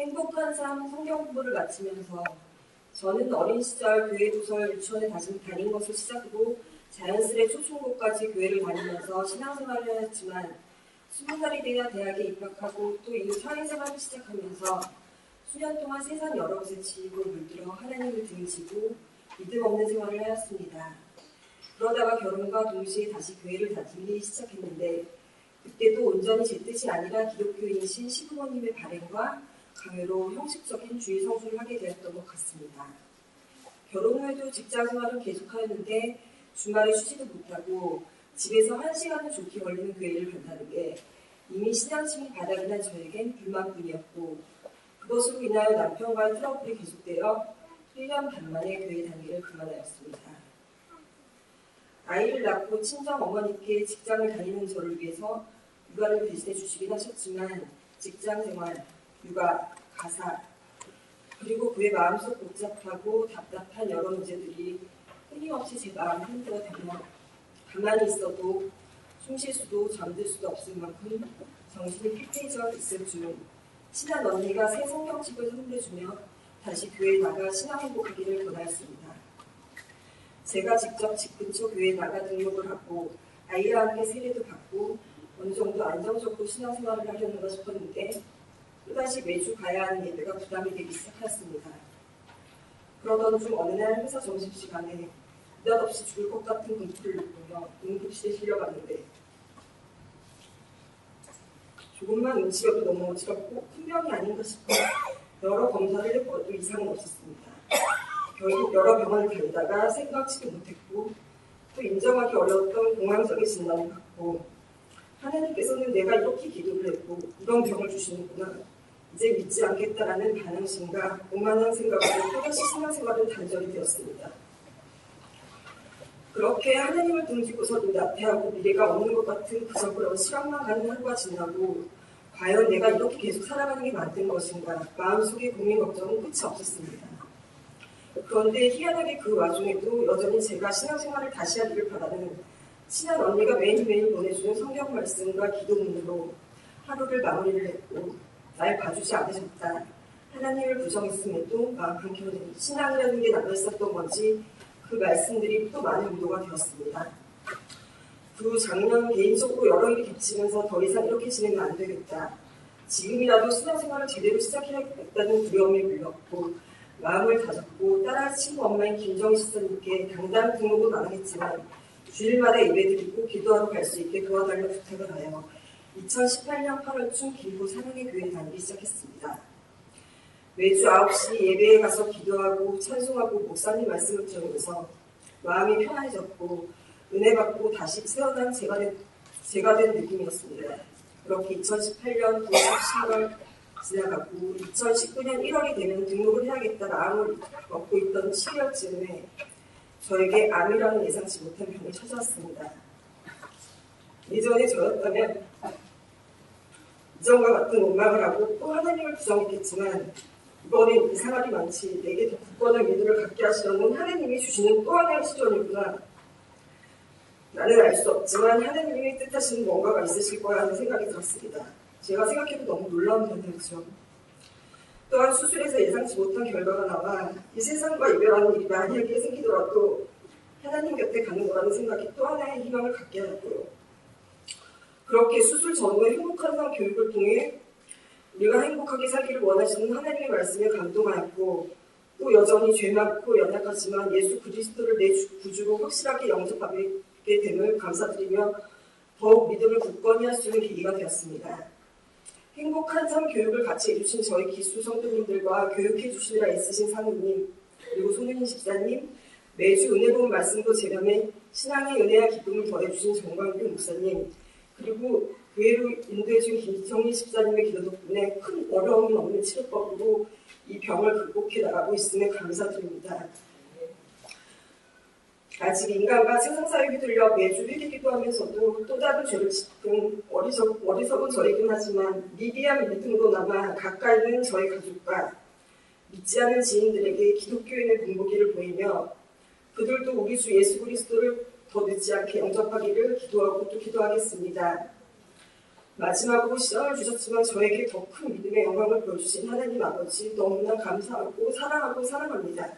행복한 삶 성경 공부를 마치면서 저는 어린 시절 교회 도설 유치원에 다닌 것을 시작으로 자연스레 초중고까지 교회를 다니면서 신앙생활을 하였지만 스무 살이 되어 대학에 입학하고 또 이후 사회생활을 시작하면서 수년 동안 세상 여러 곳에 지이고 물들어 하나님을 등지고 믿음 없는 생활을 하였습니다. 그러다가 결혼과 동시에 다시 교회를 다니기 시작했는데 그때도 온전히 제 뜻이 아니라 기독교인이신 시부모님의 발행과 강요로 형식적인 주의 성수를 하게 되었던 것 같습니다. 결혼 후에도 직장 생활은 계속하였는데 주말에 쉬지도 못하고 집에서 한 시간은 좋게 걸리는 교회를 간다는 게 이미 신앙심이 바닥이 난 저에겐 불만뿐이었고 그것으로 인하여 남편과의 트러블이 계속되어 1년 반 만에 교회 다니기를 그만하였습니다. 아이를 낳고 친정 어머니께 직장을 다니는 저를 위해서 육아를 대신해 주시긴 하셨지만 직장 생활, 육아, 가사, 그리고 그의 마음속 복잡하고 답답한 여러 문제들이 끊임없이 제 마음을 흔들어 대며 가만히 있어도 숨 쉴 수도 잠들 수도 없을 만큼 정신이 피폐해져 있을 중 친한 언니가 새 성경책을 선물해주며 다시 교회에 나가 신앙 행복하기를 권하였습니다. 제가 직접 집 근처 교회에 나가 등록을 하고 아이와 함께 세례도 받고 어느 정도 안정적으로 신앙생활을 하려는가 싶었는데 또다시 매주 가야 하는 예배가 부담이 되기 시작하였습니다. 그러던 중 어느 날 회사 점심시간에 느닷없이 죽을 것 같은 공포를 느끼며 응급실에 실려갔는데 조금만 움직여도 너무 어지럽고 큰 병이 아닌가 싶어 여러 검사를 해보아도 이상은 없었습니다. 결국 여러 병원을 다니다가 생각지도 못했고 또 인정하기 어려웠던 공황적인 진단을 받고 하나님께서는 내가 이렇게 기도를 했고 이런 병을 주시는구나 이제 믿지 않겠다라는 반응심과 오만한 생각으로 또다시 신앙생활은 단절이 되었습니다. 그렇게 하나님을 등지고서도 나태하고 미래가 없는 것 같은 그저그런 실험만 가는 하루가 지나고 과연 내가 이렇게 계속 살아가는 게 맞는 것인가 마음속에 고민 걱정은 끝이 없었습니다. 그런데 희한하게 그 와중에도 여전히 제가 신앙생활을 다시 하기를 바라는 친한 언니가 매일매일 보내주는 성경 말씀과 기도문으로 하루를 마무리를 했고 날 봐주지 않으셨다. 하나님을 부정했음에도 마음 한켠에 신앙이라는 게 남아 있었던 건지 그 말씀들이 또 많은 위로가 되었습니다. 그 작년 개인적으로 여러 일이 겹치면서 더 이상 이렇게 지내면 안 되겠다. 지금이라도 신앙생활을 제대로 시작해야겠다는 두려움이 물렸고 마음을 다잡고 따라 친구 엄마인 김정희 시사님께 당장 등록은 안 하겠지만 주일마다 예배 드리고 기도하러 갈 수 있게 도와달라 부탁을 하여 2018년 8월쯤 김포 사랑의 교회에 다니기 시작했습니다. 매주 9시 예배에 가서 기도하고 찬송하고 목사님 말씀을 들으면서 마음이 편안해졌고 은혜 받고 다시 태어난 제가 된, 제가 된 느낌이었습니다. 그렇게 2018년 9월 10월 지나가고 2019년 1월이 되면 등록을 해야겠다 마음을 먹고 있던 7월쯤에 저에게 암이라는 예상치 못한 병이 찾아왔습니다. 예전에 저였다면 이전과 같은 원망을 하고 또 하나님을 부정했겠지만 이번엔 이상하리 많지 내게 더 굳건한 믿음을 갖게 하시려는 하나님이 주시는 또 하나의 시전이구나. 나는 알 수 없지만 하나님이 뜻하시는 뭔가가 있으실 거야 하는 생각이 들었습니다. 제가 생각해도 너무 놀라운 변화였죠. 또한 수술에서 예상치 못한 결과가 나와 이 세상과 이별하는 일이 만약에 생기더라도 하나님 곁에 가는 거라는 생각이 또 하나의 희망을 갖게 하였고요. 그렇게 수술 전후의 행복한 삶 교육을 통해 우리가 행복하게 살기를 원하시는 하나님의 말씀에 감동하였고 또 여전히 죄 많고 연약하지만 예수 그리스도를 내 구주로 확실하게 영접하게 됨을 감사드리며 더욱 믿음을 굳건히 할 수 있는 계기가 되었습니다. 행복한 삶 교육을 같이 해주신 저희 기수 성도님들과 교육해 주시느라 애쓰신 사모님 그리고 손은희 집사님 매주 은혜 본 말씀도 제렴해 신앙의 은혜와 기쁨을 더해주신 정광규 목사님 그리고 교회로 인도해준 김정희 집사님의 기도 덕분에 큰 어려움이 없는 치료법으로 이 병을 극복해 나가고 있음에 감사드립니다. 아직 인간과 세상사에 휘둘려 매주 회개기도 하면서도 또 다른 죄를 짓는 어리석, 어리석은 저이긴 하지만 미비한 믿음으로 남아 가까이 있는 저희 가족과 믿지 않는 지인들에게 기독교인의 공복기를 보이며 그들도 우리 주 예수 그리스도를 더 늦지 않게 영접하기를 기도하고 또 기도하겠습니다. 마지막으로 시간을 주셨지만 저에게 더 큰 믿음의 영광을 보여주신 하나님 아버지 너무나 감사하고 사랑하고 사랑합니다.